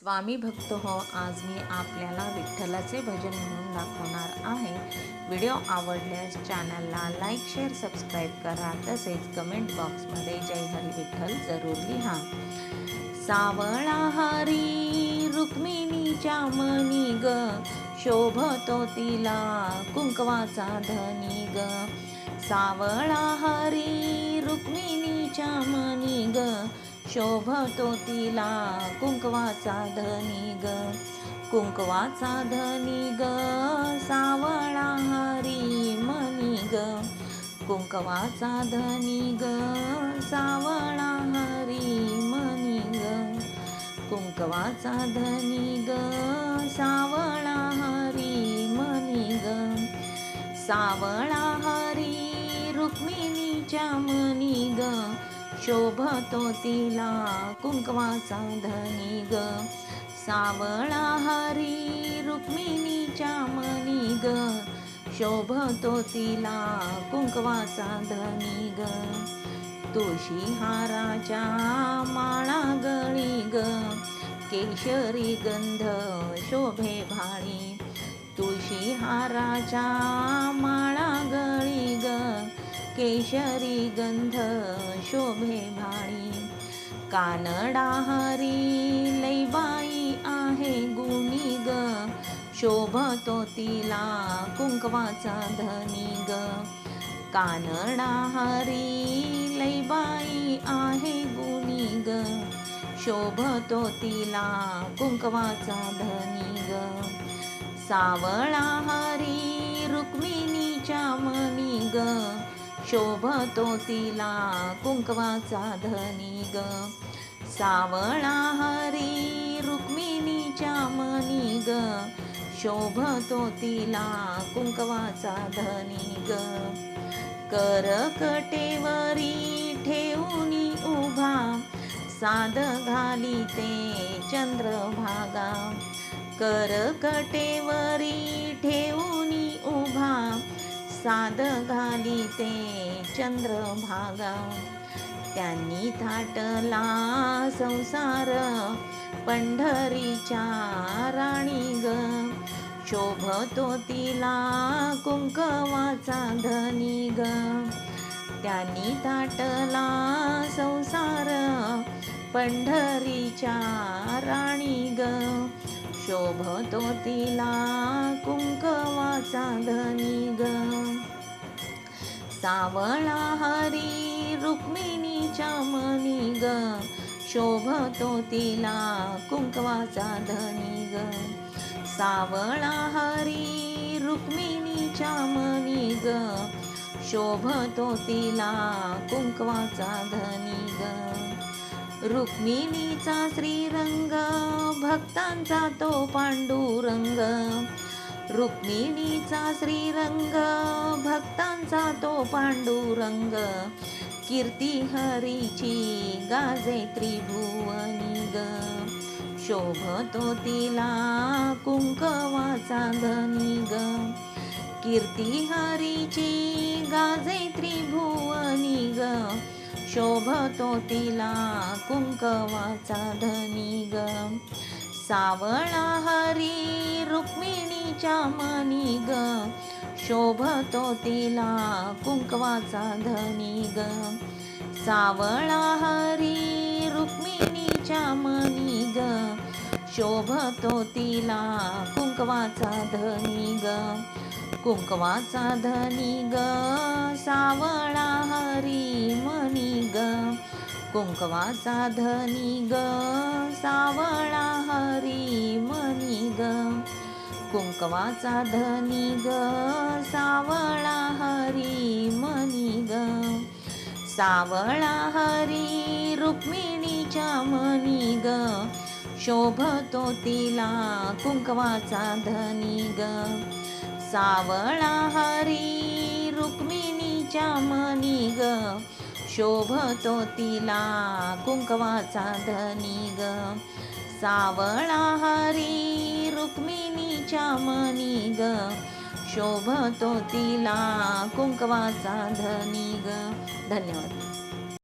स्वामी भक्त हो आज मी आपल्याला विठ्ठलाचे भजन म्हणून दाखवणार आहे. व्हिडिओ आवडल्यास चॅनलला लाईक शेअर सबस्क्राईब करा. तसेच कमेंट बॉक्समध्ये जय हरी विठ्ठल जरूर लिहा. सावळा हरी रुक्मिणीच्या मनी ग शोभतो तिला कुंकवाचा धनी ग. सावळा हरी रुक्मिणीच्या मनी ग शोभतो तिला कुंकवाचा धनी ग. कुंकवाचा धनी ग सावळा हरी मनी ग. कुंकवाचा धनी ग सावळा हरी मनी ग. कुंकवाचा धनी ग सावळा हरी मनी ग. सावळा हरी रुक्मिणीच्या मनी ग. शोभतो तिला कुंकवाचा धनी ग. सावळा हरी रुक्मिणीच्या मनी ग. शोभतो तिला कुंकवाचा धनी ग. तुळशी हाराच्या माळा गळी ग. केशरी गंध शोभे भाळी. तुळशी हाराच्या माळा गळी ग केशरी गंध शोभे भाळी कानडा हरी लैबाई आहे गुणी ग. शोभतो तिला कुंकवाचा धनी ग. कानडा हरी लैबाई आहे गुणी ग. शोभतो तिला कुंकवाचा धनी ग. सावळा हरी रुक्मिणीच्या मनी ग. शोभतो तिला कुंकवाचा धनी ग. सावळा हरी रुक्मिणीच्या मनी ग. शोभतो तिला कुंकवाचा धनी ग. करकटेवरी ठेवूनी उभा. साद घाली ते चंद्रभागा. करकटेवरी साद घाली ते चंद्रभागा. त्यांनी थाटला संसार पंढरीच्या राणी ग शोभतो तिला कुंकवाचा धनी ग त्यांनी थाटला संसार पंढरीच्या राणी ग शोभतो तिला कुंकवाचा धनी ग सावळा हरी रुक्मिणीच्या मनी ग. शोभतो तिला कुंकवाचा धनी ग. सावळा हरी रुक्मिणीच्या मनी ग. शोभतो तिला कुंकवाचा धनी ग. रुक्मिणीचा श्रीरंग भक्तांचा तो पांडुरंग. रुक्मिणीचा श्रीरंग भक्तांचा तो पांडुरंग. कीर्ती हरीची गाजे त्रिभुवनी ग. शोभतो तिला कुंकवाचा धनी ग. कीर्ती हरीची गाजे त्रिभुवनी ग. शोभतो तिला कुंकवाचा धनी ग. सावळा हरी रुक्मिणीच्या मनी ग. शोभतो तिला कुंकवाचा धनी ग. सावळा हरी रुक्मिणीच्या मनी ग. शोभतो तिला कुंकवाचा धनी ग. कुंकवाचा धनी ग. सावळा हरी मनी कुंकवाचा धनी ग सावळा हरी मनी ग. कुंकवाचा धनी ग सावळा हरी मनी ग. सावळा हरी रुक्मिणीच्या मनी ग. शोभतो तिला कुंकवाचा धनी ग. सावळा हरी रुक्मिणीच्या मनी ग. शोभतो तिला कुंकवाचा धनी ग सावळा हरी रुक्मिणीच्या मनी ग शोभतो तिला कुंकवाचा धनी ग धन्यवाद.